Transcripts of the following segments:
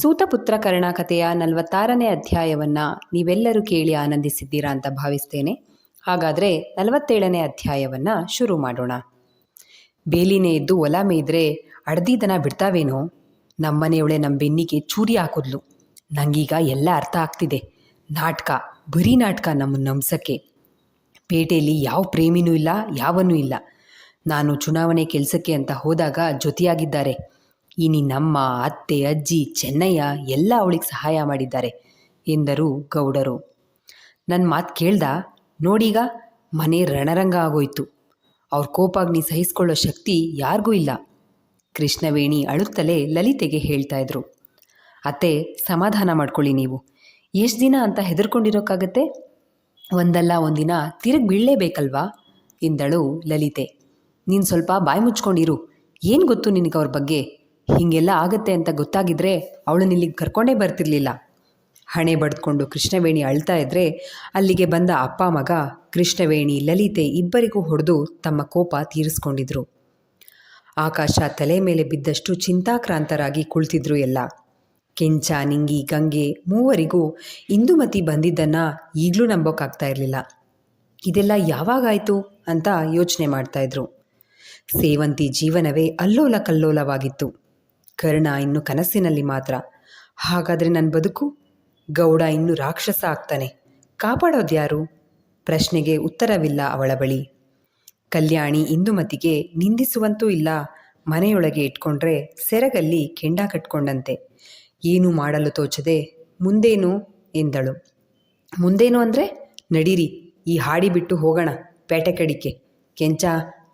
ಸೂತಪುತ್ರ ಕರ್ಣ ಕಥೆಯ ನಲವತ್ತಾರನೇ ಅಧ್ಯಾಯವನ್ನು ನೀವೆಲ್ಲರೂ ಕೇಳಿ ಆನಂದಿಸಿದ್ದೀರಾ ಅಂತ ಭಾವಿಸ್ತೇನೆ. ಹಾಗಾದರೆ ನಲವತ್ತೇಳನೇ ಅಧ್ಯಾಯವನ್ನು ಶುರು ಮಾಡೋಣ. ಬೇಲಿನೇ ಎದ್ದು ಒಲ ಮೇಯ್ದ್ರೆ ಅಡ್ದಿದನ ಬಿಡ್ತಾವೇನೋ? ನಮ್ಮನೆಯವಳೆ ನಮ್ಮ ಬೆನ್ನಿಗೆ ಚೂರಿ ಹಾಕಿದ್ಲು. ನಂಗೀಗ ಎಲ್ಲ ಅರ್ಥ ಆಗ್ತಿದೆ. ನಾಟಕ, ಬರೀ ನಾಟಕ ನಮ್ಮ ನಂಬ್ಸಕ್ಕೆ ಪೇಟೆಯಲ್ಲಿ ಯಾವ ಪ್ರೇಮಿನೂ ಇಲ್ಲ ಯಾವನೂ ಇಲ್ಲ. ನಾನು ಚುನಾವಣೆ ಕೆಲಸಕ್ಕೆ ಅಂತ ಹೋದಾಗ ಜೊತೆಯಾಗಿದ್ದಾರೆ ಈ ನಮ್ಮ ಅತ್ತೆ, ಅಜ್ಜಿ, ಚೆನ್ನಯ್ಯ ಎಲ್ಲ ಅವಳಿಗೆ ಸಹಾಯ ಮಾಡಿದ್ದಾರೆ ಎಂದರು ಗೌಡರು. ನನ್ನ ಮಾತು ಕೇಳ್ದ? ನೋಡೀಗ ಮನೆ ರಣರಂಗ ಆಗೋಯ್ತು. ಅವ್ರ ಕೋಪಾಗ್ನಿ ಸಹಿಸ್ಕೊಳ್ಳೋ ಶಕ್ತಿ ಯಾರಿಗೂ ಇಲ್ಲ. ಕೃಷ್ಣವೇಣಿ ಅಳುತ್ತಲೇ ಲಲಿತೆಗೆ ಹೇಳ್ತಾ ಇದ್ರು. ಅತ್ತೆ, ಸಮಾಧಾನ ಮಾಡ್ಕೊಳ್ಳಿ ನೀವು. ಎಷ್ಟು ದಿನ ಅಂತ ಹೆದರ್ಕೊಂಡಿರೋಕ್ಕಾಗತ್ತೆ? ಒಂದಲ್ಲ ಒಂದಿನ ತಿರುಗಿ ಬೀಳಲೇಬೇಕಲ್ವಾ? ಎಂದಳು ಲಲಿತೆ. ನೀನು ಸ್ವಲ್ಪ ಬಾಯಿ ಮುಚ್ಕೊಂಡಿರು. ಏನು ಗೊತ್ತು ನಿನಗೆ ಅವ್ರ ಬಗ್ಗೆ? ಹೀಗೆಲ್ಲ ಆಗುತ್ತೆ ಅಂತ ಗೊತ್ತಾಗಿದ್ರೆ ಅವಳನ್ನ ಇಲ್ಲಿಗೆ ಕರ್ಕೊಂಡೇ ಬರ್ತಿರ್ಲಿಲ್ಲ. ಹಣೆ ಬಡ್ಕೊಂಡು ಕೃಷ್ಣವೇಣಿ ಅಳ್ತಾ ಇದ್ರೆ ಅಲ್ಲಿಗೆ ಬಂದ ಅಪ್ಪ ಮಗ, ಕೃಷ್ಣವೇಣಿ, ಲಲಿತೆ ಇಬ್ಬರಿಗೂ ಹೊಡೆದು ತಮ್ಮ ಕೋಪ ತೀರಿಸ್ಕೊಂಡಿದ್ರು. ಆಕಾಶ ತಲೆ ಮೇಲೆ ಬಿದ್ದಷ್ಟು ಚಿಂತಾಕ್ರಾಂತರಾಗಿ ಕುಳಿತಿದ್ರು ಎಲ್ಲ. ಕೆಂಚ, ನಿಂಗಿ, ಗಂಗೆ ಮೂವರಿಗೂ ಇಂದುಮತಿ ಬಂದಿದ್ದನ್ನು ಈಗಲೂ ನಂಬೋಕ್ಕಾಗ್ತಾ ಇರಲಿಲ್ಲ. ಇದೆಲ್ಲ ಯಾವಾಗಾಯಿತು ಅಂತ ಯೋಚನೆ ಮಾಡ್ತಾಯಿದ್ರು ಸೇವಂತಿ ಜೀವನವೇ ಅಲ್ಲೋಲ ಕಲ್ಲೋಲವಾಗಿತ್ತು ಕರ್ಣ ಇನ್ನು ಕನಸಿನಲ್ಲಿ ಮಾತ್ರ. ಹಾಗಾದರೆ ನನ್ನ ಬದುಕು? ಗೌಡ ಇನ್ನು ರಾಕ್ಷಸ ಆಗ್ತಾನೆ. ಕಾಪಾಡೋದ್ಯಾರು? ಪ್ರಶ್ನೆಗೆ ಉತ್ತರವಿಲ್ಲ ಅವಳ ಬಳಿ. ಕಲ್ಯಾಣಿ ಇಂದುಮತಿಗೆ ನಿಂದಿಸುವಂತೂ ಇಲ್ಲ. ಮನೆಯೊಳಗೆ ಇಟ್ಕೊಂಡ್ರೆ ಸೆರಗಲ್ಲಿ ಕೆಂಡ ಕಟ್ಕೊಂಡಂತೆ. ಏನು ಮಾಡಲು ತೋಚದೆ, ಮುಂದೇನು? ಎಂದಳು. ಮುಂದೇನು ಅಂದರೆ? ನಡೀರಿ, ಈ ಹಾಡಿ ಬಿಟ್ಟು ಹೋಗೋಣ, ಪೇಟೆ ಕಡಿಕೆ. ಕೆಂಚ,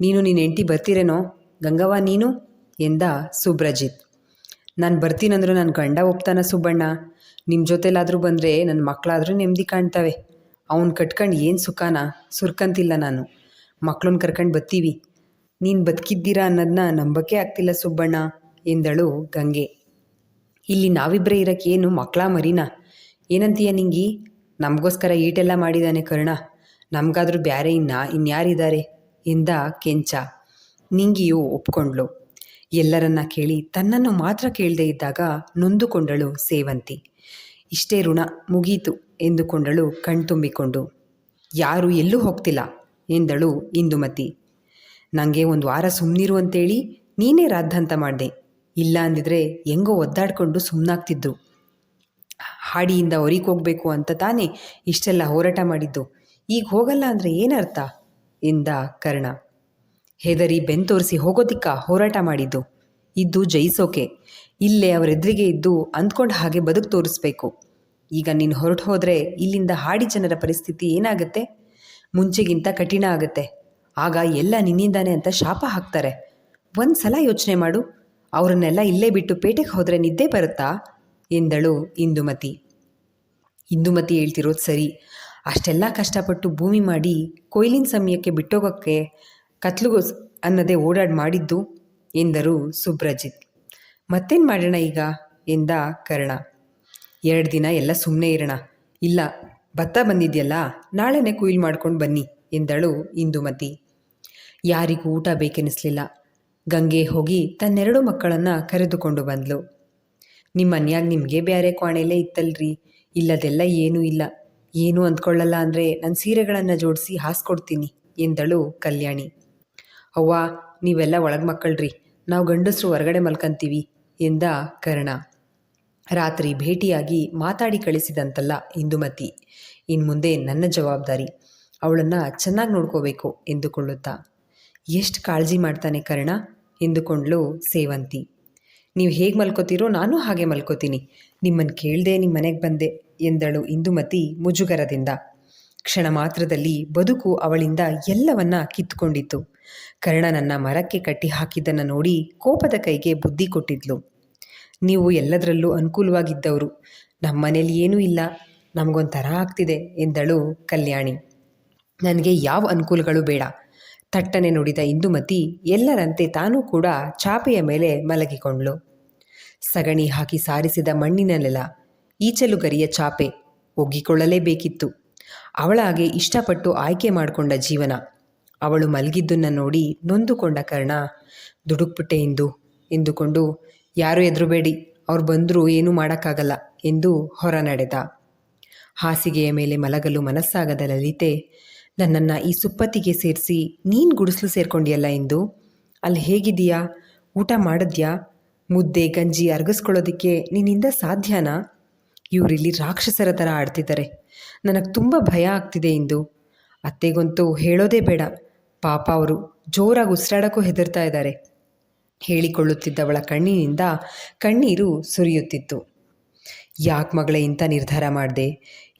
ನೀನು ನಿನ್ನ ಹೆಂಡತಿ ಬರ್ತೀರೇನೋ? ಗಂಗವ್ವ, ನೀನು? ಎಂದ ಸುಬ್ರಜಿತ್. ನಾನು ಬರ್ತೀನಂದ್ರೆ ನನ್ನ ಗಂಡ ಒಪ್ತಾನ ಸುಬ್ಬಣ್ಣ. ನಿಮ್ಮ ಜೊತೆಲಾದರೂ ಬಂದರೆ ನನ್ನ ಮಕ್ಕಳಾದರೂ ನೆಮ್ಮದಿ ಕಾಣ್ತವೆ. ಅವ್ನು ಕಟ್ಕೊಂಡು ಏನು ಸುಖಾನ? ಸುರ್ಕಂತಿಲ್ಲ ನಾನು. ಮಕ್ಕಳನ್ನ ಕರ್ಕೊಂಡು ಬತ್ತೀವಿ. ನೀನು ಬದುಕಿದ್ದೀರಾ ಅನ್ನೋದನ್ನ ನಂಬಕ್ಕೆ ಆಗ್ತಿಲ್ಲ ಸುಬ್ಬಣ್ಣ, ಎಂದಳು ಗಂಗೆ. ಇಲ್ಲಿ ನಾವಿಬ್ಬರೇ ಇರೋಕ್ಕೆ ಏನು ಮಕ್ಕಳ ಮರಿನ? ಏನಂತೀಯ ನಿಂಗಿ? ನಮಗೋಸ್ಕರ ಈಟೆಲ್ಲ ಮಾಡಿದ್ದಾನೆ ಕರ್ಣ. ನಮಗಾದರೂ ಬ್ಯಾರೆ ಇನ್ನ ಇನ್ಯಾರಿದ್ದಾರೆ? ಎಂದ ಕೆಂಚ. ನಿಂಗಿಯು ಒಪ್ಕೊಂಡ್ಳು. ಎಲ್ಲರನ್ನ ಕೇಳಿ ತನ್ನನ್ನು ಮಾತ್ರ ಕೇಳದೆ ಇದ್ದಾಗ ನೊಂದುಕೊಂಡಳು ಸೇವಂತಿ. ಇಷ್ಟೇ ಋಣ ಮುಗೀತು ಎಂದುಕೊಂಡಳು ಕಣ್ತುಂಬಿಕೊಂಡು. ಯಾರು ಎಲ್ಲೂ ಹೋಗ್ತಿಲ್ಲ ಎಂದಳು ಇಂದುಮತಿ. ನನಗೆ ಒಂದು ವಾರ ಸುಮ್ಮನಿರು ಅಂತೇಳಿ ನೀನೇ ರಾದ್ಧಾಂತ ಮಾಡಿದೆ. ಇಲ್ಲ ಅಂದಿದ್ರೆ ಹೆಂಗೋ ಒದ್ದಾಡ್ಕೊಂಡು ಸುಮ್ಮನಾಗ್ತಿದ್ರು ಹಾಡಿಯಿಂದ ಹೊರಗೆ ಹೋಗಬೇಕು ಅಂತ ತಾನೇ ಇಷ್ಟೆಲ್ಲ ಹೋರಾಟ ಮಾಡಿದ್ದು. ಈಗ ಹೋಗಲ್ಲ ಅಂದರೆ ಏನರ್ಥ? ಎಂದ ಕರ್ಣ. ಹೆದರಿ ಬೆಂತೋರಿಸಿ ಹೋಗೋದಿಕ್ಕ ಹೋರಾಟ ಮಾಡಿದ್ದು. ಇದ್ದು ಜಯಿಸೋಕೆ. ಇಲ್ಲೇ ಅವರೆದುರಿಗೆ ಇದ್ದು ಅಂದ್ಕೊಂಡು ಹಾಗೆ ಬದುಕು ತೋರಿಸ್ಬೇಕು. ಈಗ ನೀನು ಹೊರಟು ಹೋದರೆ ಇಲ್ಲಿಂದ ಹಾಡಿ ಜನರ ಪರಿಸ್ಥಿತಿ ಏನಾಗುತ್ತೆ? ಮುಂಚೆಗಿಂತ ಕಠಿಣ ಆಗುತ್ತೆ. ಆಗ ಎಲ್ಲ ನಿನ್ನಿಂದಾನೆ ಅಂತ ಶಾಪ ಹಾಕ್ತಾರೆ. ಒಂದು ಸಲ ಯೋಚನೆ ಮಾಡು. ಅವರನ್ನೆಲ್ಲ ಇಲ್ಲೇ ಬಿಟ್ಟು ಪೇಟೆಗೆ ಹೋದರೆ ನಿದ್ದೆ ಬರುತ್ತಾ? ಎಂದಳು ಇಂದುಮತಿ. ಇಂದುಮತಿ ಹೇಳ್ತಿರೋದು ಸರಿ. ಅಷ್ಟೆಲ್ಲ ಕಷ್ಟಪಟ್ಟು ಭೂಮಿ ಮಾಡಿ ಕೊಯ್ಲಿನ ಸಮಯಕ್ಕೆ ಬಿಟ್ಟೋಗೋಕ್ಕೆ ಕತ್ಲುಗೋ ಅನ್ನದೇ ಓಡಾಡಿ ಮಾಡಿದ್ದು ಎಂದರು ಸುಬ್ರಜಿತ್. ಮತ್ತೇನು ಮಾಡೋಣ ಈಗ? ಎಂದ ಕರ್ಣ. ಎರಡು ದಿನ ಎಲ್ಲ ಸುಮ್ಮನೆ ಇರೋಣ. ಇಲ್ಲ, ಭತ್ತ ಬಂದಿದೆಯಲ್ಲ, ನಾಳೆನೇ ಕುಯ್ಲು ಮಾಡ್ಕೊಂಡು ಬನ್ನಿ ಎಂದಳು ಇಂದುಮತಿ. ಯಾರಿಗೂ ಊಟ ಬೇಕೆನಿಸ್ಲಿಲ್ಲ. ಗಂಗೆ ಹೋಗಿ ತನ್ನೆರಡು ಮಕ್ಕಳನ್ನು ಕರೆದುಕೊಂಡು ಬಂದಳು ನಿಮ್ಮ ಮನ್ಯಾಗ ನಿಮಗೆ ಬೇರೆ ಕ್ವಾಣೆಯಲ್ಲೇ ಇತ್ತಲ್ರಿ, ಇಲ್ಲದೆಲ್ಲ ಏನೂ ಇಲ್ಲ. ಏನೂ ಅಂದ್ಕೊಳ್ಳಲ್ಲ ಅಂದರೆ ನನ್ನ ಸೀರೆಗಳನ್ನು ಜೋಡಿಸಿ ಹಾಸ್ಕೊಡ್ತೀನಿ ಎಂದಳು ಕಲ್ಯಾಣಿ. ಅವ್ವ, ನೀವೆಲ್ಲ ಒಳಗೆ ಮಕ್ಕಳ್ರಿ, ನಾವು ಗಂಡಸರು ಹೊರಗಡೆ ಮಲ್ಕಂತೀವಿ, ಎಂದ ಕರ್ಣ. ರಾತ್ರಿ ಭೇಟಿಯಾಗಿ ಮಾತಾಡಿ ಕಳಿಸಿದಂತಲ್ಲ ಇಂದುಮತಿ. ಇನ್ನು ಮುಂದೆ ನನ್ನ ಜವಾಬ್ದಾರಿ, ಅವಳನ್ನು ಚೆನ್ನಾಗಿ ನೋಡ್ಕೋಬೇಕು ಎಂದುಕೊಳ್ಳುತ್ತಾ. ಎಷ್ಟು ಕಾಳಜಿ ಮಾಡ್ತಾನೆ ಕರ್ಣ ಎಂದುಕೊಂಡ್ಳು ಸೇವಂತಿ. ನೀವು ಹೇಗೆ ಮಲ್ಕೋತೀರೋ ನಾನು ಹಾಗೆ ಮಲ್ಕೋತೀನಿ ನಿಮ್ಮನ್ನು ಕೇಳದೆ ನಿಮ್ಮ ಮನೆಗೆ ಬಂದೆ, ಎಂದಳು ಇಂದುಮತಿ ಮುಜುಗರದಿಂದ. ಕ್ಷಣ ಮಾತ್ರದಲ್ಲಿ ಬದುಕು ಅವಳಿಂದ ಎಲ್ಲವನ್ನ ಕಿತ್ತುಕೊಂಡಿತ್ತು. ಕರ್ಣನನ್ನ ಮರಕ್ಕೆ ಕಟ್ಟಿ ಹಾಕಿದ್ದನ್ನು ನೋಡಿ ಕೋಪದ ಕೈಗೆ ಬುದ್ಧಿ ಕೊಟ್ಟಿದ್ಲು. ನೀವು ಎಲ್ಲದರಲ್ಲೂ ಅನುಕೂಲವಾಗಿದ್ದವರು. ನಮ್ಮನೇಲಿ ಏನೂ ಇಲ್ಲ. ನಮಗೊಂಥರ ಆಗ್ತಿದೆ ಎಂದಳು ಕಲ್ಯಾಣಿ. ನನಗೆ ಯಾವ ಅನುಕೂಲಗಳು ಬೇಡ. ತಟ್ಟನೆ ನುಡಿದ ಇಂದುಮತಿ ಎಲ್ಲರಂತೆ ತಾನೂ ಕೂಡ ಚಾಪೆಯ ಮೇಲೆ ಮಲಗಿಕೊಂಡ್ಳು. ಸಗಣಿ ಹಾಕಿ ಸಾರಿಸಿದ ಮಣ್ಣಿನ ನೆಲ ಈಚಲುಗರಿಯ ಚಾಪೆ, ಒಗ್ಗಿಕೊಳ್ಳಲೇಬೇಕಿತ್ತು. ಅವಳಾಗೆ ಇಷ್ಟಪಟ್ಟು ಆಯ್ಕೆ ಮಾಡಿಕೊಂಡ ಜೀವನ. ಅವಳು ಮಲಗಿದ್ದನ್ನ ನೋಡಿ ನೊಂದುಕೊಂಡ ಕರ್ಣ, ದುಡುಕ್ಬಿಟ್ಟೆ ಇಂದು ಎಂದುಕೊಂಡು, ಯಾರೂ ಎದುರುಬೇಡಿ ಅವ್ರು ಬಂದರೂ ಏನೂ ಮಾಡೋಕ್ಕಾಗಲ್ಲ ಎಂದು ಹೊರ ನಡೆದ. ಹಾಸಿಗೆಯ ಮೇಲೆ ಮಲಗಲು ಮನಸ್ಸಾಗದ ಲಲಿತೆ, ನನ್ನನ್ನು ಈ ಸುಪ್ಪತ್ತಿಗೆ ಸೇರಿಸಿ ನೀನು ಗುಡಿಸಲು ಸೇರ್ಕೊಂಡಿಯಲ್ಲ ಎಂದು ಅಲ್ಲಿ ಹೇಗಿದೀಯಾ ಊಟ ಮಾಡಿದ್ಯಾ? ಮುದ್ದೆ, ಗಂಜಿ ಅರಗಿಸ್ಕೊಳ್ಳೋದಕ್ಕೆ ನಿನ್ನಿಂದ ಸಾಧ್ಯನಾ? ಇವರಿಲ್ಲಿ ರಾಕ್ಷಸರ ಥರ ಆಡ್ತಿದ್ದಾರೆ. ನನಗೆ ತುಂಬ ಭಯ ಆಗ್ತಿದೆ ಇಂದು. ಅತ್ತೆಗಂತೂ ಹೇಳೋದೇ ಬೇಡ. ಪಾಪ ಅವರು ಜೋರಾಗಿ ಉಸಿರಾಡೋಕ್ಕೂ ಹೆದರ್ತಾ ಇದ್ದಾರೆ ಹೇಳಿಕೊಳ್ಳುತ್ತಿದ್ದವಳ ಕಣ್ಣಿನಿಂದ ಕಣ್ಣೀರು ಸುರಿಯುತ್ತಿತ್ತು. ಯಾಕೆ ಮಗಳೇ ಇಂಥ ನಿರ್ಧಾರ ಮಾಡಿದೆ?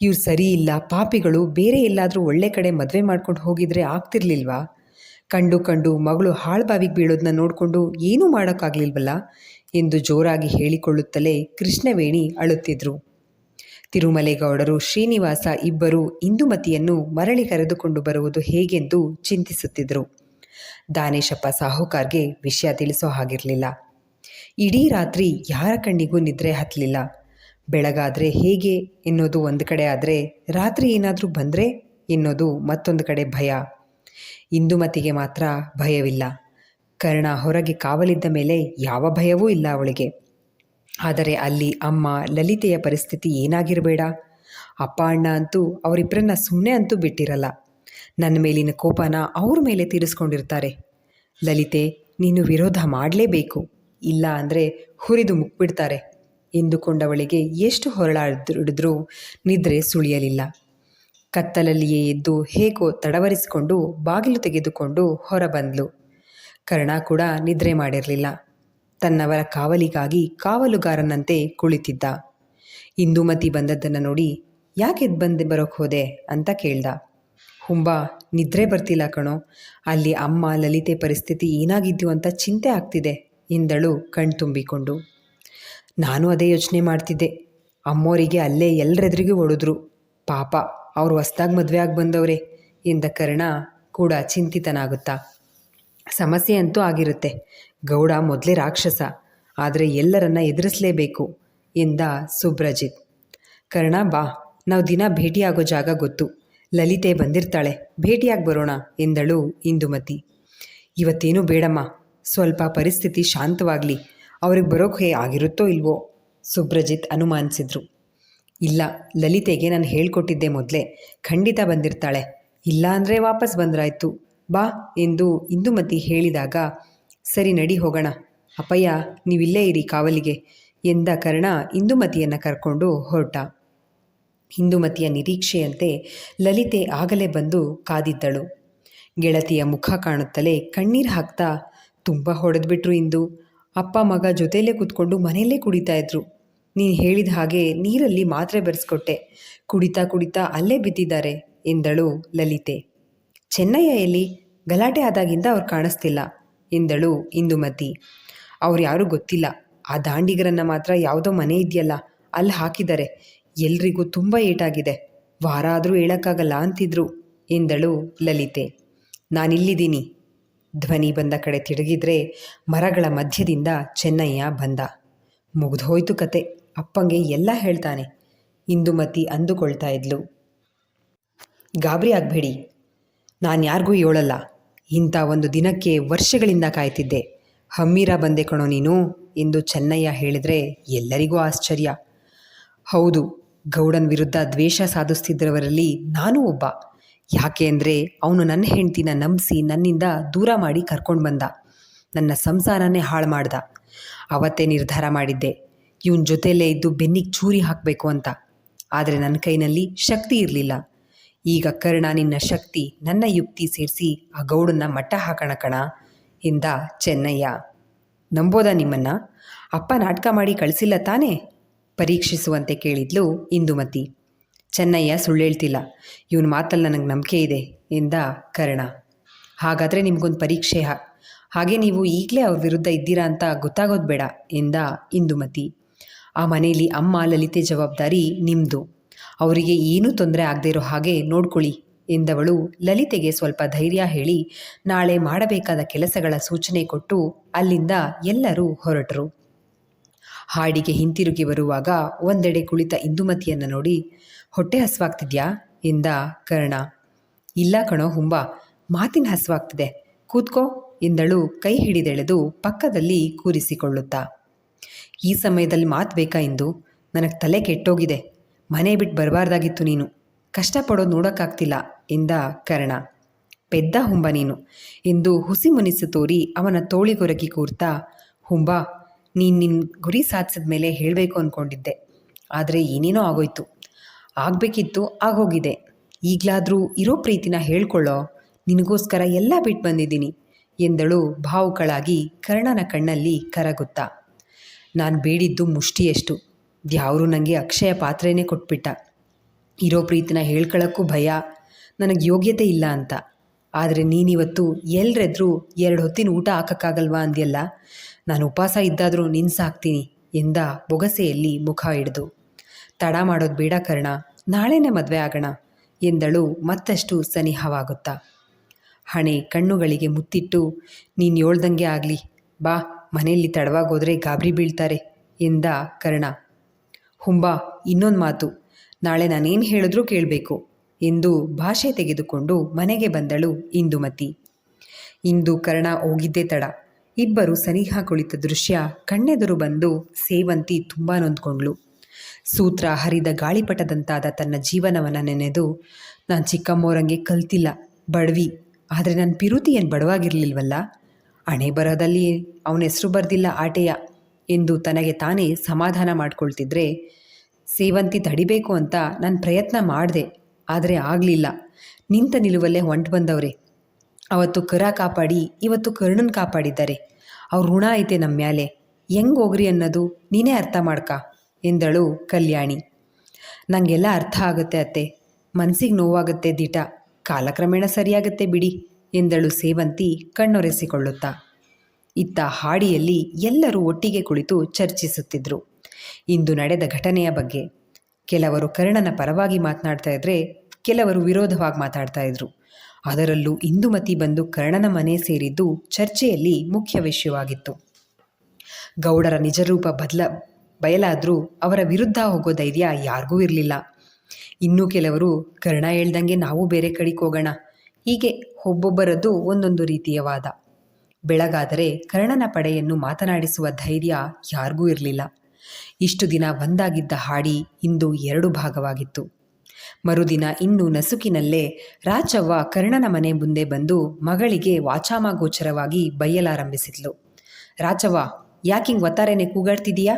ಇವ್ರು ಸರಿ ಇಲ್ಲ, ಪಾಪಿಗಳು ಬೇರೆ ಎಲ್ಲಾದರೂ ಒಳ್ಳೆ ಕಡೆ ಮದುವೆ ಮಾಡ್ಕೊಂಡು ಹೋಗಿದ್ರೆ ಆಗ್ತಿರ್ಲಿಲ್ವಾ? ಕಂಡು ಕಂಡು ಮಗಳು ಹಾಳ್ಬಾವಿಗೆ ಬೀಳೋದನ್ನ ನೋಡಿಕೊಂಡು ಏನೂ ಮಾಡೋಕ್ಕಾಗ್ಲಿಲ್ವಲ್ಲ? ಎಂದು ಜೋರಾಗಿ ಹೇಳಿಕೊಳ್ಳುತ್ತಲೇ ಕೃಷ್ಣವೇಣಿ ಅಳುತ್ತಿದ್ರು. ತಿರುಮಲೇಗೌಡರು, ಶ್ರೀನಿವಾಸ ಇಬ್ಬರು ಇಂದುಮತಿಯನ್ನು ಮರಳಿ ಕರೆದುಕೊಂಡು ಬರುವುದು ಹೇಗೆಂದು ಚಿಂತಿಸುತ್ತಿದ್ದರು. ದಾನೇಶಪ್ಪ ಸಾಹುಕಾರ್ಗೆ ವಿಷಯ ತಿಳಿಸೋ ಹಾಗಿರಲಿಲ್ಲ. ಇಡೀ ರಾತ್ರಿ ಯಾರ ಕಣ್ಣಿಗೂ ನಿದ್ರೆ ಹತ್ತಲಿಲ್ಲ ಬೆಳಗಾದರೆ ಹೇಗೆ, ಎನ್ನೋದು ಒಂದು ಕಡೆ ಆದರೆ ರಾತ್ರಿ ಏನಾದರೂ ಬಂದರೆ ಎನ್ನೋದು ಮತ್ತೊಂದು ಕಡೆ ಭಯ. ಇಂದುಮತಿಗೆ ಮಾತ್ರ ಭಯವಿಲ್ಲ. ಕರ್ಣ ಹೊರಗೆ ಕಾವಲಿದ್ದ ಮೇಲೆ ಯಾವ ಭಯವೂ ಇಲ್ಲ ಅವಳಿಗೆ. ಆದರೆ ಅಲ್ಲಿ ಅಮ್ಮ ಲಲಿತೆಯ ಪರಿಸ್ಥಿತಿ ಏನಾಗಿರಬೇಡ? ಅಪ್ಪ ಅಣ್ಣ ಅಂತೂ ಅವರಿಬ್ಬರನ್ನ ಸುಮ್ಮನೆ ಅಂತೂ ಬಿಟ್ಟಿರಲ್ಲ. ನನ್ನ ಮೇಲಿನ ಕೋಪನ ಅವ್ರ ಮೇಲೆ ತೀರಿಸ್ಕೊಂಡಿರ್ತಾರೆ. ಲಲಿತೆ, ನೀನು ವಿರೋಧ ಮಾಡಲೇಬೇಕು. ಇಲ್ಲ ಅಂದರೆ ಹುರಿದು ಮುಕ್ಬಿಡ್ತಾರೆ. ಎಂದುಕೊಂಡವಳಿಗೆ ಎಷ್ಟು ಹೊರಳಾಡಿದ್ರು ನಿದ್ರೆ ಸುಳಿಯಲಿಲ್ಲ. ಕತ್ತಲಲ್ಲಿಯೇ ಎದ್ದು ಹೇಗೋ ತಡವರಿಸಿಕೊಂಡು ಬಾಗಿಲು ತೆಗೆದುಕೊಂಡು ಹೊರಬಂದ್ಲು. ಕರ್ಣ ಕೂಡ ನಿದ್ರೆ ಮಾಡಿರಲಿಲ್ಲ. ತನ್ನವರ ಕಾವಲಿಗಾಗಿ ಕಾವಲುಗಾರನಂತೆ ಕುಳಿತಿದ್ದ. ಇಂದುಮತಿ ಬಂದದ್ದನ್ನು ನೋಡಿ, ಯಾಕೆ ಬಂದು ಬರೋಕ್ಕೆ ಹೋದೆ? ಅಂತ ಕೇಳ್ದ. ಹುಂಬ, ನಿದ್ರೆ ಬರ್ತಿಲ್ಲ ಕಣೋ. ಅಲ್ಲಿ ಅಮ್ಮ ಲಲಿತೆ ಪರಿಸ್ಥಿತಿ ಏನಾಗಿದ್ದು ಅಂತ ಚಿಂತೆ ಆಗ್ತಿದೆ ಎಂದಳು ಕಣ್ತುಂಬಿಕೊಂಡು ನಾನು ಅದೇ ಯೋಚನೆ ಮಾಡ್ತಿದ್ದೆ. ಅಮ್ಮೋರಿಗೆ ಅಲ್ಲೇ ಎಲ್ಲರೆದುರಿಗೂ ಹೊಡೆದ್ರು ಪಾಪ, ಅವ್ರು ಹೊಸ್ದಾಗಿ ಮದುವೆ ಆಗಿ ಬಂದವ್ರೆ, ಎಂದ ಕರ್ಣ ಕೂಡ ಚಿಂತಿತನಾಗುತ್ತಾ. ಸಮಸ್ಯೆ ಅಂತೂ ಆಗಿರುತ್ತೆ. ಗೌಡ ಮೊದಲೇ ರಾಕ್ಷಸ, ಆದರೆ ಎಲ್ಲರನ್ನ ಎದುರಿಸಲೇಬೇಕು ಎಂದ ಸುಬ್ರಜಿತ್. ಕರ್ಣ, ಬಾ, ನಾವು ದಿನ ಭೇಟಿಯಾಗೋ ಜಾಗ ಗೊತ್ತು. ಲಲಿತೆ ಬಂದಿರ್ತಾಳೆ, ಭೇಟಿಯಾಗಿ ಬರೋಣ ಎಂದಳು ಇಂದುಮತಿ. ಇವತ್ತೇನೂ ಬೇಡಮ್ಮ, ಸ್ವಲ್ಪ ಪರಿಸ್ಥಿತಿ ಶಾಂತವಾಗಲಿ, ಅವ್ರಿಗೆ ಬರೋಕೆ ಆಗಿರುತ್ತೋ ಇಲ್ವೋ? ಸುಬ್ರಜಿತ್ ಅನುಮಾನಿಸಿದ್ರು. ಇಲ್ಲ, ಲಲಿತೆಗೆ ನಾನು ಹೇಳ್ಕೊಟ್ಟಿದ್ದೆ ಮೊದಲೇ, ಖಂಡಿತ ಬಂದಿರ್ತಾಳೆ. ಇಲ್ಲ ಅಂದರೆ ವಾಪಸ್ ಬಂದ್ರಾಯ್ತು, ಬಾ ಎಂದು ಇಂದುಮತಿ ಹೇಳಿದಾಗ ಸರಿ ನಡಿ ಹೋಗೋಣ. ಅಪ್ಪಯ್ಯ, ನೀವಿಲ್ಲೇ ಇರಿ ಕಾವಲಿಗೆ ಎಂದ ಕರ್ಣ ಇಂದುಮತಿಯನ್ನು ಕರ್ಕೊಂಡು ಹೊರಟ. ಹಿಂದುಮತಿಯ ನಿರೀಕ್ಷೆಯಂತೆ ಲಲಿತೆ ಆಗಲೇ ಬಂದು ಕಾದಿದ್ದಳು. ಗೆಳತಿಯ ಮುಖ ಕಾಣುತ್ತಲೇ ಕಣ್ಣೀರು ಹಾಕ್ತಾ, ತುಂಬ ಹೊಡೆದ್ಬಿಟ್ರು ಇಂದು. ಅಪ್ಪ ಮಗ ಜೊತೆಯಲ್ಲೇ ಕೂತ್ಕೊಂಡು ಮನೆಯಲ್ಲೇ ಕುಡಿತಾ ಇದ್ರು. ನೀನು ಹೇಳಿದ ಹಾಗೆ ನೀರಲ್ಲಿ ಮಾತ್ರೆ ಬೆರೆಸ್ಕೊಟ್ಟೆ. ಕುಡಿತಾ ಕುಡಿತಾ ಅಲ್ಲೇ ಬಿದ್ದಿದ್ದಾರೆ, ಎಂದಳು ಲಲಿತೆ. ಚೆನ್ನಯ್ಯ ಎಲ್ಲಿ? ಗಲಾಟೆ ಆದಾಗಿಂದ ಅವ್ರು ಕಾಣಿಸ್ತಿಲ್ಲ. ಎಂದಳು ಇಂದುಮತಿ. ಅವ್ರು ಯಾರೂ ಗೊತ್ತಿಲ್ಲ. ಆ ದಾಂಡಿಗರನ್ನ ಮಾತ್ರ ಯಾವುದೋ ಮನೆ ಇದೆಯಲ್ಲ, ಅಲ್ಲಿ ಹಾಕಿದ್ದಾರೆ ಎಲ್ರಿಗೂ ತುಂಬ ಏಟಾಗಿದೆ. ವಾರ ಆದರೂ ಹೇಳೋಕ್ಕಾಗಲ್ಲ ಅಂತಿದ್ರು ಎಂದಳು ಲಲಿತೆ. ನಾನಿಲ್ಲಿದ್ದೀನಿ. ಧ್ವನಿ ಬಂದ ಕಡೆ ತಿರುಗಿದ್ರೆ ಮರಗಳ ಮಧ್ಯದಿಂದ ಚೆನ್ನಯ್ಯ ಬಂದ. ಮುಗಿದೋಯ್ತು ಕತೆ. ಅಪ್ಪಂಗೆ ಎಲ್ಲ ಹೇಳ್ತಾನೆ. ಇಂದುಮತಿ ಅಂದುಕೊಳ್ತಾ ಇದ್ಲು. ಗಾಬರಿ ಆಗಬೇಡಿ. ನಾನು ಯಾರಿಗೂ ಹೇಳಲ್ಲ. ಇಂಥ ಒಂದು ದಿನಕ್ಕೆ ವರ್ಷಗಳಿಂದ ಕಾಯ್ತಿದ್ದೆ. ಹಮ್ಮೀರ ಬಂದೆ ಕಣೋ ನೀನು, ಎಂದು ಚೆನ್ನಯ್ಯ ಹೇಳಿದರೆ ಎಲ್ಲರಿಗೂ ಆಶ್ಚರ್ಯ. ಹೌದು, ಗೌಡನ್ ವಿರುದ್ಧ ದ್ವೇಷ ಸಾಧಿಸ್ತಿದ್ದವರಲ್ಲಿ ನಾನೂ ಒಬ್ಬ. ಯಾಕೆ ಅಂದರೆ ಅವನು ನನ್ನ ಹೆಂಡ್ತಿನ ನಂಬಿಸಿ ನನ್ನಿಂದ ದೂರ ಮಾಡಿ ಕರ್ಕೊಂಡು ಬಂದ. ನನ್ನ ಸಂಸಾರನೇ ಹಾಳು ಮಾಡ್ದ ಅವತ್ತೇ ನಿರ್ಧಾರ ಮಾಡಿದ್ದೆ. ಇವನ ಜೊತೆಯಲ್ಲೇ ಇದ್ದು ಬೆನ್ನಿಗೆ ಚೂರಿ ಹಾಕಬೇಕು ಅಂತ. ಆದರೆ ನನ್ನ ಕೈನಲ್ಲಿ ಶಕ್ತಿ ಇರಲಿಲ್ಲ. ಈಗ ಕರ್ಣ ನಿನ್ನ ಶಕ್ತಿ ನನ್ನ ಯುಕ್ತಿ ಸೇರಿಸಿ ಆ ಗೌಡನ್ನ ಮಟ್ಟ ಹಾಕೋಣ ಕಣ ಎಂದ ಚೆನ್ನಯ್ಯ. ನಂಬೋದ ನಿಮ್ಮನ್ನ? ಅಪ್ಪ ನಾಟಕ ಮಾಡಿ ಕಳಿಸಿಲ್ಲ ತಾನೇ? ಪರೀಕ್ಷಿಸುವಂತೆ ಕೇಳಿದ್ಲು ಇಂದುಮತಿ. ಚೆನ್ನಯ್ಯ ಸುಳ್ಳು ಹೇಳ್ತಿಲ್ಲ. ಇವನ ಮಾತಲ್ಲಿ ನನಗೆ ನಂಬಿಕೆ ಇದೆ ಎಂದ ಕರ್ಣ. ಹಾಗಾದರೆ ನಿಮಗೊಂದು ಪರೀಕ್ಷೆ ಹಾಗೆ ನೀವು ಈಗಲೇ ಅವ್ರ ವಿರುದ್ಧ ಇದ್ದೀರಾ ಅಂತ ಗೊತ್ತಾಗೋದು ಬೇಡ ಎಂದ ಇಂದುಮತಿ. ಆ ಮನೆಯಲ್ಲಿ ಅಮ್ಮ ಲಲಿತೆ ಜವಾಬ್ದಾರಿ ನಿಮ್ಮದು ಅವರಿಗೆ ಏನೂ ತೊಂದರೆ ಆಗದೇ ಇರೋ ಹಾಗೆ ನೋಡ್ಕೊಳ್ಳಿ ಎಂದವಳು ಲಲಿತೆಗೆ ಸ್ವಲ್ಪ ಧೈರ್ಯ ಹೇಳಿ, ನಾಳೆ ಮಾಡಬೇಕಾದ ಕೆಲಸಗಳ ಸೂಚನೆ ಕೊಟ್ಟು ಅಲ್ಲಿಂದ ಎಲ್ಲರೂ ಹೊರಟರು. ಹಾಡಿಗೆ ಹಿಂತಿರುಗಿ ಬರುವಾಗ ಒಂದೆಡೆ ಕುಳಿತ ಇಂದುಮತಿಯನ್ನು ನೋಡಿ, ಹೊಟ್ಟೆ ಹಸ್ವಾಗ್ತಿದ್ಯಾ? ಎಂದ ಕರ್ಣ. ಇಲ್ಲ ಕಣೋ ಹುಂಬ, ಮಾತಿನ ಹಸುವಾಗ್ತಿದೆ, ಕೂತ್ಕೋ, ಎಂದಳು ಕೈ ಹಿಡಿದೆಳೆದು ಪಕ್ಕದಲ್ಲಿ ಕೂರಿಸಿಕೊಳ್ಳುತ್ತಾ. ಈ ಸಮಯದಲ್ಲಿ ಮಾತು ಬೇಕಾ ಇಂದು? ನನಗೆ ತಲೆ ಕೆಟ್ಟೋಗಿದೆ ಮನೆ ಬಿಟ್ಟು ಬರಬಾರ್ದಾಗಿತ್ತು ನೀನು. ಕಷ್ಟಪಡೋದು ನೋಡೋಕ್ಕಾಗ್ತಿಲ್ಲ, ಎಂದ ಕರ್ಣ. ಪೆದ್ದ ಹುಂಬ ನೀನು. ಎಂದು ಹುಸಿ ಮುನಿಸು ತೋರಿ ಅವನ ತೋಳಿಗೊರಗಿ ಕೂರ್ತಾ, ಹುಂಬ, ನೀನು ನಿನ್ನ ಗುರಿ ಸಾಧಿಸಿದ ಮೇಲೆ ಹೇಳಬೇಕು ಅಂದ್ಕೊಂಡಿದ್ದೆ ಆದರೆ ಏನೇನೋ ಆಗೋಯ್ತು. ಆಗಬೇಕಿತ್ತು, ಆಗೋಗಿದೆ. ಈಗಲಾದರೂ ಇರೋ ಪ್ರೀತಿನ ಹೇಳ್ಕೊಳ್ಳೋ, ನಿನಗೋಸ್ಕರ ಎಲ್ಲ ಬಿಟ್ಟು ಬಂದಿದ್ದೀನಿ, ಎಂದಳು ಭಾವುಕಳಾಗಿ ಕರ್ಣನ ಕಣ್ಣಲ್ಲಿ ಕರಗುತ್ತಾ. ನಾನು ಬೇಡಿದ್ದು ಮುಷ್ಟಿಯಷ್ಟು. ದ್ಯಾವರು ನನಗೆ ಅಕ್ಷಯ ಪಾತ್ರೆನೇ ಕೊಟ್ಬಿಟ್ಟ. ಇರೋ ಪ್ರೀತಿನ ಹೇಳ್ಕೊಳ್ಳೋಕ್ಕೂ ಭಯ. ನನಗೆ ಯೋಗ್ಯತೆ ಇಲ್ಲ ಅಂತ. ಆದರೆ ನೀನಿವತ್ತು ಎಲ್ರೆದ್ರೂ ಎರಡು ಹೊತ್ತಿನ ಊಟ ಹಾಕೋಕ್ಕಾಗಲ್ವಾ ಅಂದ್ಯಲ್ಲ? ನಾನು ಉಪವಾಸ ಇದ್ದಾದರೂ ನಿನ್ನ ಸಾಕ್ತೀನಿ ಎಂದ ಬೊಗಸೆಯಲ್ಲಿ ಮುಖ ಹಿಡಿದು ತಡ ಮಾಡೋದು ಬೇಡ ಕರ್ಣ, ನಾಳೆನೇ ಮದುವೆ ಆಗೋಣ ಎಂದಳು ಮತ್ತಷ್ಟು ಸನಿಹವಾಗುತ್ತಾ. ಹಣೆ ಕಣ್ಣುಗಳಿಗೆ ಮುತ್ತಿಟ್ಟು, ನೀನು ಹೇಳ್ದಂಗೆ ಆಗಲಿ, ಬಾ ಮನೆಯಲ್ಲಿ ತಡವಾಗೋದ್ರೆ ಗಾಬರಿ ಬೀಳ್ತಾರೆ ಎಂದ ಕರ್ಣ. ಹುಂಬಾ, ಇನ್ನೊಂದು ಮಾತು. ನಾಳೆ ನಾನೇನು ಹೇಳಿದ್ರೂ ಕೇಳಬೇಕು ಎಂದು ಭಾಷೆ ತೆಗೆದುಕೊಂಡು ಮನೆಗೆ ಬಂದಳು ಇಂದುಮತಿ. ಇಂದು ಕರ್ಣ ಹೋಗಿದ್ದೇ ತಡ. ಇಬ್ಬರು ಸನಿಹ ಕುಳಿತ ದೃಶ್ಯ ಕಣ್ಣೆದುರು ಬಂದು ಸೇವಂತಿ ತುಂಬ ನೊಂದ್ಕೊಂಡ್ಳು. ಸೂತ್ರ ಹರಿದ ಗಾಳಿಪಟದಂತಾದ ತನ್ನ ಜೀವನವನ್ನು ನೆನೆದು, ನಾನು ಚಿಕ್ಕಮ್ಮೋರಂಗೆ ಕಲ್ತಿಲ್ಲ, ಬಡವಿ, ಆದರೆ ನನ್ನ ಪಿರುತಿ ಏನು ಬಡವಾಗಿರಲಿಲ್ವಲ್ಲ? ಹಣೆ ಬರೋದಲ್ಲಿ ಅವನ ಹೆಸರು ಬರೆದಿಲ್ಲ ಆಟೆಯ. ಎಂದು ತನಗೆ ತಾನೇ ಸಮಾಧಾನ ಮಾಡಿಕೊಳ್ತಿದ್ರೆ, ಸೇವಂತಿ ತಡಿಬೇಕು ಅಂತ ನಾನು ಪ್ರಯತ್ನ ಮಾಡಿದೆ, ಆದರೆ ಆಗಲಿಲ್ಲ. ನಿಂತ ನಿಲುವಲ್ಲೇ ಹೊಂಟು ಬಂದವ್ರೆ. ಅವತ್ತು ಕರ ಕಾಪಾಡಿ, ಇವತ್ತು ಕರ್ಣನ್ ಕಾಪಾಡಿದ್ದಾರೆ. ಅವ್ರ ಋಣ ಐತೆ ನಮ್ಮ ಮ್ಯಾಲೆ. ಹೆಂಗ್ ಹೋಗ್ರಿ ಅನ್ನೋದು ನೀನೇ ಅರ್ಥ ಮಾಡ್ಕ, ಎಂದಳು ಕಲ್ಯಾಣಿ. ನನಗೆಲ್ಲ ಅರ್ಥ ಆಗುತ್ತೆ ಅತ್ತೆ. ಮನಸ್ಸಿಗೆ ನೋವಾಗುತ್ತೆ ದಿಟ. ಕಾಲಕ್ರಮೇಣ ಸರಿಯಾಗುತ್ತೆ ಬಿಡಿ, ಎಂದಳು ಸೇವಂತಿ ಕಣ್ಣೊರೆಸಿಕೊಳ್ಳುತ್ತಾ. ಇತ್ತ ಹಾಡಿಯಲ್ಲಿ ಎಲ್ಲರೂ ಒಟ್ಟಿಗೆ ಕುಳಿತು ಚರ್ಚಿಸುತ್ತಿದ್ದರು ಇಂದು ನಡೆದ ಘಟನೆಯ ಬಗ್ಗೆ ಕೆಲವರು ಕರ್ಣನ ಪರವಾಗಿ ಮಾತನಾಡ್ತಾ ಇದ್ರೆ ಕೆಲವರು ವಿರೋಧವಾಗಿ ಮಾತಾಡ್ತಾ ಇದ್ರು. ಅದರಲ್ಲೂ ಇಂದುಮತಿ ಬಂದು ಕರ್ಣನ ಮನೆ ಸೇರಿದ್ದು ಚರ್ಚೆಯಲ್ಲಿ ಮುಖ್ಯ ವಿಷಯವಾಗಿತ್ತು. ಗೌಡರ ನಿಜರೂಪ ಬದಲ ಬಯಲಾದರೂ ಅವರ ವಿರುದ್ಧ ಹೋಗೋ ಧೈರ್ಯ ಯಾರಿಗೂ ಇರಲಿಲ್ಲ. ಇನ್ನೂ ಕೆಲವರು, ಕರ್ಣ ಹೇಳ್ದಂಗೆ ನಾವು ಬೇರೆ ಕಡೆಗೆ ಹೋಗೋಣ. ಹೀಗೆ ಒಬ್ಬೊಬ್ಬರದ್ದು ಒಂದೊಂದು ರೀತಿಯ ವಾದ. ಬೆಳಗಾದರೆ ಕರ್ಣನ ಪಡೆಯನ್ನು ಮಾತನಾಡಿಸುವ ಧೈರ್ಯ ಯಾರಿಗೂ ಇರಲಿಲ್ಲ. ಇಷ್ಟು ದಿನ ಒಂದಾಗಿದ್ದ ಹಾಡಿ ಇಂದು ಎರಡು ಭಾಗವಾಗಿತ್ತು. ಮರುದಿನ ಇನ್ನು ನಸುಕಿನಲ್ಲೇ ರಾಚವ್ವ ಕರ್ಣನ ಮನೆ ಮುಂದೆ ಬಂದು ಮಗಳಿಗೆ ವಾಚಾಮಗೋಚರವಾಗಿ ಬೈಯಲಾರಂಭಿಸಿದ್ಲು ರಾಚವ್ವ ಯಾಕಿಂಗ್ ಒತ್ತಾರೆನೆ ಕೂಗಾಡ್ತಿದೀಯಾ?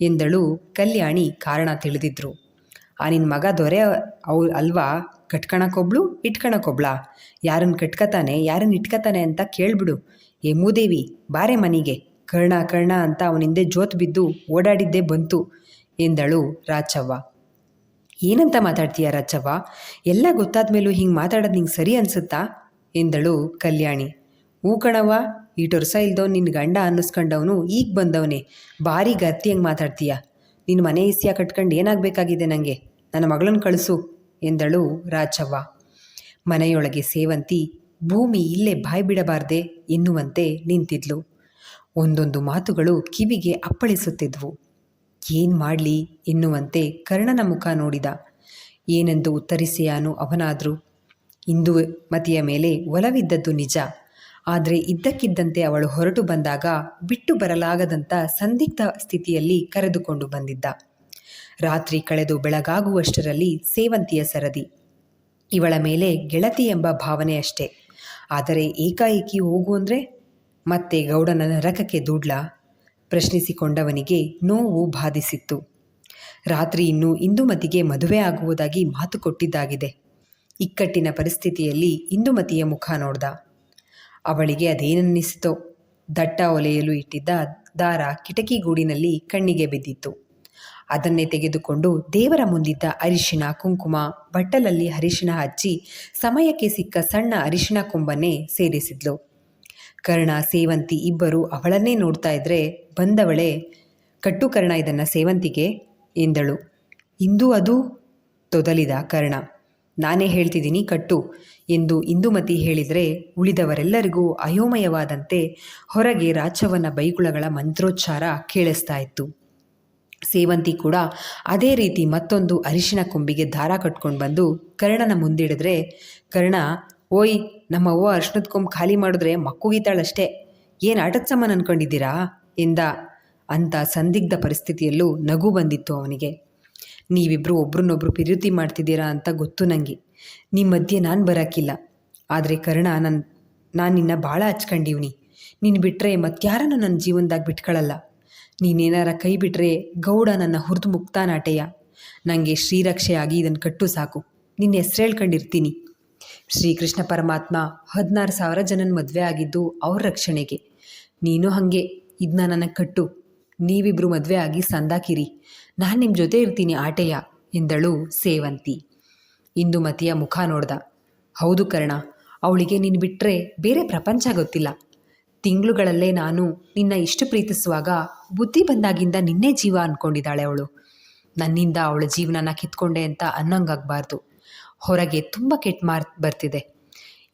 ಎಂದಳು ಕಲ್ಯಾಣಿ ಕಾರಣ ತಿಳಿದಿದ್ರು. ಆ ನಿನ್ನ ಮಗ ದೊರೆ ಅವ್ ಅಲ್ವಾ? ಕಟ್ಕಣಕ್ಕೊಬ್ಳು ಇಟ್ಕಣಕ್ಕೊಬ್ಳ ಯಾರನ್ನ ಕಟ್ಕತಾನೆ ಯಾರನ್ನ ಇಟ್ಕತಾನೆ ಅಂತ ಕೇಳ್ಬಿಡು. ಏ ಮೂದೇವಿ, ಬಾರೆ ಮನೆಗೆ. ಕರ್ಣ ಕರ್ಣ ಅಂತ ಅವನಿಂದೆ ಜೋತ್ ಬಿದ್ದು ಓಡಾಡಿದ್ದೇ ಬಂತು ಎಂದಳು ರಾಚವ್ವ. ಏನಂತ ಮಾತಾಡ್ತೀಯ ರಾಚವ್ವ? ಎಲ್ಲ ಗೊತ್ತಾದ ಮೇಲೂ ಹಿಂಗೆ ಮಾತಾಡೋದು ನಿಂಗೆ ಸರಿ ಅನ್ಸುತ್ತಾ? ಎಂದಳು ಕಲ್ಯಾಣಿ. ಹೂ ಕಣವ್ವ, ಈ ಟೊರ್ಸ ಇಲ್ದವ್ ನಿನ್ನ ಗಂಡ ಅನ್ನಿಸ್ಕೊಂಡವನು ಈಗ ಬಂದವನೇ. ಭಾರಿ ಗತ್ತಿ ಹೆಂಗೆ ಮಾತಾಡ್ತೀಯ. ನಿನ್ನ ಮನೆ ಇಸಿಯ ಕಟ್ಕೊಂಡು ಏನಾಗಬೇಕಾಗಿದೆ ನನಗೆ ನನ್ನ ಮಗಳನ್ನು ಕಳಿಸು ಎಂದಳು ರಾಚವ್ವ. ಮನೆಯೊಳಗೆ ಸೇವಂತಿ ಭೂಮಿ ಇಲ್ಲೇ ಬಾಯ್ ಬಿಡಬಾರ್ದೆ ಎನ್ನುವಂತೆ ನಿಂತಿದ್ಲು. ಒಂದೊಂದು ಮಾತುಗಳು ಕಿವಿಗೆ ಅಪ್ಪಳಿಸುತ್ತಿದ್ವು. ಏನು ಮಾಡಲಿ ಎನ್ನುವಂತೆ ಕರ್ಣನ ಮುಖ ನೋಡಿದ. ಏನೆಂದು ಉತ್ತರಿಸಿಯಾನು ಅವನಾದರೂ. ಇಂದು ಮತಿಯ ಮೇಲೆ ಒಲವಿದ್ದದ್ದು ನಿಜ. ಆದರೆ ಇದ್ದಕ್ಕಿದ್ದಂತೆ ಅವಳು ಹೊರಟು ಬಂದಾಗ ಬಿಟ್ಟು ಬರಲಾಗದಂಥ ಸಂದಿಗ್ಧ ಸ್ಥಿತಿಯಲ್ಲಿ ಕರೆದುಕೊಂಡು ಬಂದಿದ್ದ. ರಾತ್ರಿ ಕಳೆದು ಬೆಳಗಾಗುವಷ್ಟರಲ್ಲಿ ಸೇವಂತಿಯ ಸರದಿ. ಇವಳ ಮೇಲೆ ಗೆಳತಿ ಎಂಬ ಭಾವನೆ ಅಷ್ಟೇ. ಆದರೆ ಏಕಾಏಕಿ ಹೋಗು ಅಂದರೆ? ಮತ್ತೆ ಗೌಡನ ನರಕಕ್ಕೆ ದೂಡ್ಲಾ? ಪ್ರಶ್ನಿಸಿಕೊಂಡವನಿಗೆ ನೋವು ಬಾಧಿಸಿತ್ತು. ರಾತ್ರಿ ಇನ್ನು ಇಂದುಮತಿಗೆ ಮದುವೆ ಆಗುವುದಾಗಿ ಮಾತು ಕೊಟ್ಟಿದ್ದಾಗಿದೆ. ಇಕ್ಕಟ್ಟಿನ ಪರಿಸ್ಥಿತಿಯಲ್ಲಿ ಇಂದುಮತಿಯ ಮುಖ ನೋಡ್ದ. ಅವಳಿಗೆ ಅದೇನನ್ನಿಸಿತೋ? ದಟ್ಟ ಒಲೆಯಲು ಇಟ್ಟಿದ್ದ ದಾರ ಕಿಟಕಿ ಗೂಡಿನಲ್ಲಿ ಕಣ್ಣಿಗೆ ಬಿದ್ದಿತ್ತು. ಅದನ್ನೇ ತೆಗೆದುಕೊಂಡು ದೇವರ ಮುಂದಿದ್ದ ಅರಿಶಿಣ ಕುಂಕುಮ, ಬಟ್ಟಲಲ್ಲಿ ಅರಿಶಿಣ ಹಚ್ಚಿ ಸಮಯಕ್ಕೆ ಸಿಕ್ಕ ಸಣ್ಣ ಅರಿಶಿಣ ಕೊಂಬನ್ನೇ ಸೇರಿಸಿದ್ಲು. ಕರ್ಣ, ಸೇವಂತಿ ಇಬ್ಬರು ಅವಳನ್ನೇ ನೋಡ್ತಾ ಇದ್ರೆ ಬಂದವಳೆ, ಕಟ್ಟು ಕರ್ಣ, ಇದನ್ನ ಸೇವಂತಿಗೆ? ಎಂದಳು. ಇಂದು ಅದು? ತೊದಲಿದ ಕರ್ಣ. ನಾನೇ ಹೇಳ್ತಿದ್ದೀನಿ ಕಟ್ಟು ಎಂದು ಇಂದುಮತಿ ಹೇಳಿದರೆ ಉಳಿದವರೆಲ್ಲರಿಗೂ ಅಯೋಮಯವಾದಂತೆ ಹೊರಗೆ ರಾಚವನ ಬೈಗುಳಗಳ ಮಂತ್ರೋಚ್ಚಾರ ಕೇಳಿಸ್ತಾ ಇತ್ತು. ಸೇವಂತಿ ಕೂಡ ಅದೇ ರೀತಿ ಮತ್ತೊಂದು ಅರಿಶಿನ ಕೊಂಬಿಗೆ ದಾರ ಕಟ್ಕೊಂಡು ಬಂದು ಕರ್ಣನ ಮುಂದಿಡಿದ್ರೆ, ಕರ್ಣ, ಓಯ್, ನಮ್ಮ ಅವ್ವ ಅರ್ಶಿನದ ಕೊಂಬು ಖಾಲಿ ಮಾಡಿದ್ರೆ ಮಕ್ಕುಗೀತಾಳಷ್ಟೇ. ಏನು ಆಟದ ಸಾಮಾನು ಅನ್ಕೊಂಡಿದ್ದೀರಾ? ಎಂದ. ಅಂತ ಸಂದಿಗ್ಧ ಪರಿಸ್ಥಿತಿಯಲ್ಲೂ ನಗು ಬಂದಿತ್ತು ಅವನಿಗೆ. ನೀವಿಬ್ಬರು ಒಬ್ರನ್ನೊಬ್ರು ಪ್ರೀತಿ ಮಾಡ್ತಿದ್ದೀರಾ ಅಂತ ಗೊತ್ತು ನನಗೆ ನಿಮ್ಮ ಮಧ್ಯೆ ನಾನು ಬರೋಕ್ಕಿಲ್ಲ ಆದರೆ ಕರ್ಣ ನನ್ನ ನಾನು ನಿನ್ನ ಭಾಳ ಹಚ್ಕೊಂಡಿವ್ನಿ. ನೀನು ಬಿಟ್ಟರೆ ಮತ್ತಾರನ್ನು ನನ್ನ ಜೀವನದಾಗ ಬಿಟ್ಕೊಳ್ಳಲ್ಲ ನೀನೇನಾರ ಕೈ ಬಿಟ್ರೆ ಗೌಡ ನನ್ನ ಹುರಿದು ಮುಕ್ತಾನಾಟೆಯ. ನನಗೆ ಶ್ರೀರಕ್ಷೆಯಾಗಿ ಇದನ್ನು ಕಟ್ಟು ಸಾಕು. ನಿನ್ನ ಹೆಸರು ಹೇಳ್ಕೊಂಡಿರ್ತೀನಿ. ಶ್ರೀಕೃಷ್ಣ ಪರಮಾತ್ಮ ಹದಿನಾರು ಸಾವಿರ ಜನನ ಮದುವೆ ಆಗಿದ್ದು ಅವ್ರ ರಕ್ಷಣೆಗೆ. ನೀನು ಹಾಗೆ ಇದನ್ನ ನನಗೆ ಕಟ್ಟು. ನೀವಿಬ್ರು ಮದುವೆ ಆಗಿ ಸಂದಾಕಿರಿ. ನಾನು ನಿಮ್ಮ ಜೊತೆ ಇರ್ತೀನಿ ಆಟೆಯ, ಎಂದಳು ಸೇವಂತಿ. ಇಂದುಮತಿಯ ಮುಖ ನೋಡ್ದ. ಹೌದು ಕರ್ಣ, ಅವಳಿಗೆ ನೀನು ಬಿಟ್ಟರೆ ಬೇರೆ ಪ್ರಪಂಚ ಗೊತ್ತಿಲ್ಲ. ತಿಂಗಳುಗಳಲ್ಲೇ ನಾನು ನಿನ್ನ ಇಷ್ಟು ಪ್ರೀತಿಸುವಾಗ ಬುದ್ಧಿ ಬಂದಾಗಿಂದ ನಿನ್ನೆ ಜೀವ ಅಂದ್ಕೊಂಡಿದ್ದಾಳೆ ಅವಳು. ನನ್ನಿಂದ ಅವಳ ಜೀವನನ ಕಿತ್ಕೊಂಡೆ ಅಂತ ಅನ್ನಂಗಾಗಬಾರ್ದು. ಹೊರಗೆ ತುಂಬ ಕೆಟ್ಟ ಮಾರ್ ಬರ್ತಿದೆ.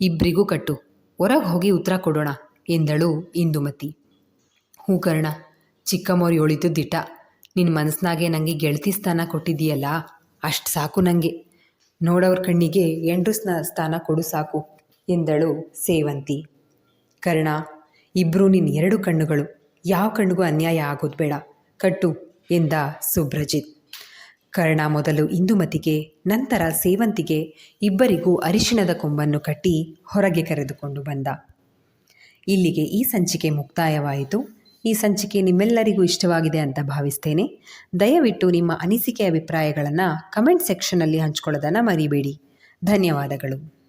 ಇಬ್ಬರಿಗೂ ಕಟ್ಟು. ಹೊರಗೆ ಹೋಗಿ ಉತ್ತರ ಕೊಡೋಣ ಎಂದಳು ಇಂದುಮತಿ. ಹೂ ಕರ್ಣ ಚಿಕ್ಕಮ್ಮವ್ರು ಹೇಳಿದ್ದು ದಿಟ ನಿನ್ನ ಮನಸ್ಸಿನಾಗೆ ನನಗೆ ಗೆಳತಿ ಸ್ಥಾನ ಕೊಟ್ಟಿದ್ದೀಯಲ್ಲ, ಅಷ್ಟು ಸಾಕು ನನಗೆ ನೋಡೋರ ಕಣ್ಣಿಗೆ ಎಂಡ್ರು ಸ್ನ ಸ್ಥಾನ ಕೊಡು ಸಾಕು ಎಂದಳು ಸೇವಂತಿ. ಕರ್ಣ ಇಬ್ಬರು ನಿನ್ನ ಎರಡು ಕಣ್ಣುಗಳು. ಯಾವ ಕಣ್ಣಿಗೂ ಅನ್ಯಾಯ ಆಗೋದು ಬೇಡ. ಕಟ್ಟು ಎಂದ ಸುಬ್ರಜಿತ್. ಕರ್ಣ ಮೊದಲು ಇಂದುಮತಿಗೆ, ನಂತರ ಸೇವಂತಿಗೆ, ಇಬ್ಬರಿಗೂ ಅರಿಶಿಣದ ಕೊಂಬನ್ನು ಕಟ್ಟಿ ಹೊರಗೆ ಕರೆದುಕೊಂಡು ಬಂದ. ಇಲ್ಲಿಗೆ ಈ ಸಂಚಿಕೆ ಮುಕ್ತಾಯವಾಯಿತು. ಈ ಸಂಚಿಕೆ ನಿಮ್ಮೆಲ್ಲರಿಗೂ ಇಷ್ಟವಾಗಿದೆ ಅಂತ ಭಾವಿಸ್ತೇನೆ. ದಯವಿಟ್ಟು ನಿಮ್ಮ ಅನಿಸಿಕೆ ಅಭಿಪ್ರಾಯಗಳನ್ನು ಕಮೆಂಟ್ ಸೆಕ್ಷನಲ್ಲಿ ಹಂಚ್ಕೊಳ್ಳೋದನ್ನು ಮರಿಬೇಡಿ. ಧನ್ಯವಾದಗಳು.